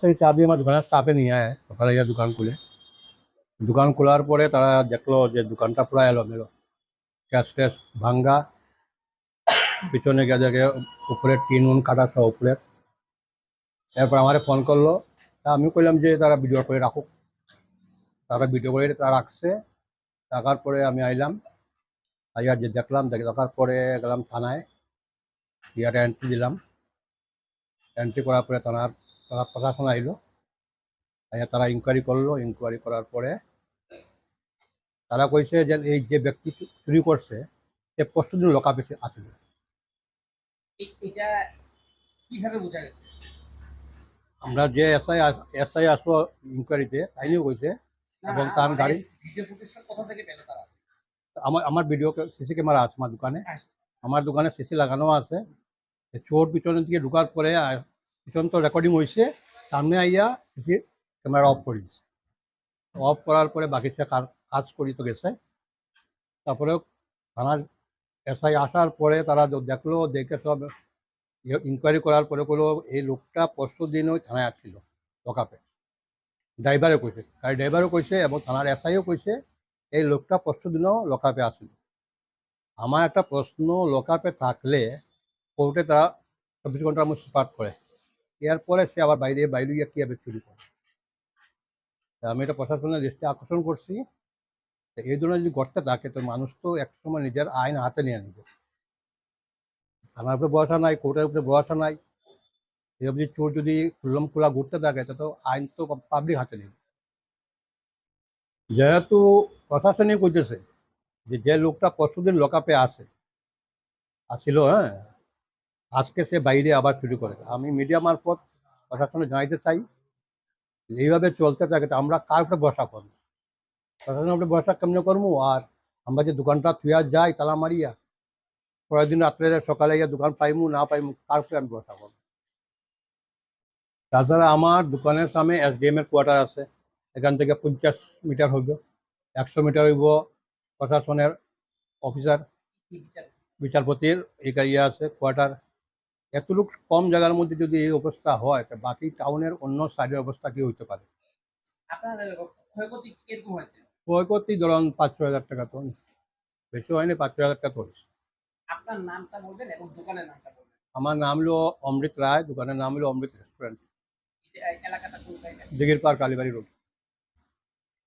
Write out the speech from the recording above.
থেকে চাবি আমার দোকানের স্টাফে নিয়ে আয় সকালে গিয়ে দোকান খুলে। দোকান খোলার পরে তারা দেখল যে দোকানটা পুরো এলোমেলো। ক্যাশ ট্যাশ ভাঙ্গা। পিছনে দেখে উপরে টিন উন কাটা সব উপরে। এরপর আমারে ফোন করল। তা আমি কইলাম যে তারা ভিডিও করে রাখুক। তারা ভিডিও করে তারা রাখছে। রাখার পরে আমি আইলাম। আইয়া যে দেখলাম, দেখে দেখার পরে গেলাম থানায়। ইয়াটা এন্ট্রি দিলাম। এন্ট্রি করার পরে থানার তারা প্রশাসন আইলো তারা ইনকোয়ারি করল। ইনকোয়ারি করার পরে তারা কইছে যে এই যে ব্যক্তি চুরি করছে সে পরশু দিন লোকাপে আসিল এটা কীভাবে বোঝা গেছে? আমরা যে এসআই এসআই আসো ইনকোয়ারিতে তাইনিও কইছে এবং তার গাড়ি- ভিডিও ফুটেজটা কোথা থেকে পেল তারা? আমার আমার ভিডিও সিসি ক্যামেরা আছে আমার দোকানে। আমার দোকানে সিসি লাগানো আছে। চোর পিছনের দিকে ঢুকার পরে পিছন তো রেকর্ডিং হয়েছে। সামনে আইয়া সিসি ক্যামেরা অফ করে দিছে। অফ করার পরে বাকি কাজ করি তো গেছে। তারপরে থানার এসআই আসার পরে তারা দেখল, দেখে সব ইনকোয়ারি করার পরে বলল, এই লোকটা পরশু দিন ওই থানায় আসছিল লকাপে ড্রাইভারে কইছে। গাড়ি ড্রাইভারও কইছে এবং থানার এসআইও কইছে, এই লোকটা পরশু দিনও লকাপে আসছিল। আমার একটা প্রশ্ন লোকাপে থাকলে কোর্টে তারা চব্বিশ ঘণ্টার মধ্যে সুপার করে? এরপরে সে আবার বাইরে বাইরে গিয়ে কীভাবে চুরি করে? আমি এটা প্রশাসনের দৃষ্টি আকর্ষণ করছি। এই ধরনের যদি ঘটতে থাকে, তো মানুষ তো একসময় নিজের আইন হাতে নিয়ে নিবে। থানার উপরে ভরসা নাই, কোর্টের উপরে ভরসা নাই। এরকম যদি চোর যদি খুল্লম খোলা ঘুরতে থাকে, তা আইন তো পাবলিক হাতে নেবে। যেহেতু প্রশাসনই করতেছে যে যে লোকটা পরশুদিন লকাপে আসে আসছিল হ্যাঁ আজকে সে বাইরে আবার শুরু করে। আমি মিডিয়া মারফত প্রশাসনে জানাইতে চাই, এইভাবে চলতে থাকে আমরা কার উপরে ভরসা করব? প্রশাসনের উপরে ভরসা কেমনে করব? আর আমরা যে দোকানটা থুয়া যাই, তালা মারিয়া, পরের দিন রাত্রে সকালে গিয়ে দোকান পাইমু, না পাইমু, কার উপরে আমি ভরসা করব? তাছাড়া আমার দোকানের সামনে এস এসডিএম এর কোয়ার্টার আছে, এখান থেকে পঞ্চাশ মিটার হইব, একশো মিটার হইব প্রশাসনের অফিসার বিচারপতির ইয়ে আছে কোয়ার্টার এতটুকু কম জায়গার মধ্যে যদি এই অবস্থা হয় তা বাকি টাউনের অন্য সাইডের অবস্থা কি হইতে পারে? ক্ষয়ক্ষতি ধরুন পাঁচ ছ হাজার টাকা তো বেশি হয়নি পাঁচ ছ হাজার টাকা তো আপনার নামটা বলবেন এবং দোকানের নামটা বলবেন। আমার নাম হলো অমৃত রায় দোকানের নাম হলো অমৃত রেস্টুরেন্ট এলাকাটা দিঘির পার্ক কালীবাড়ি রোড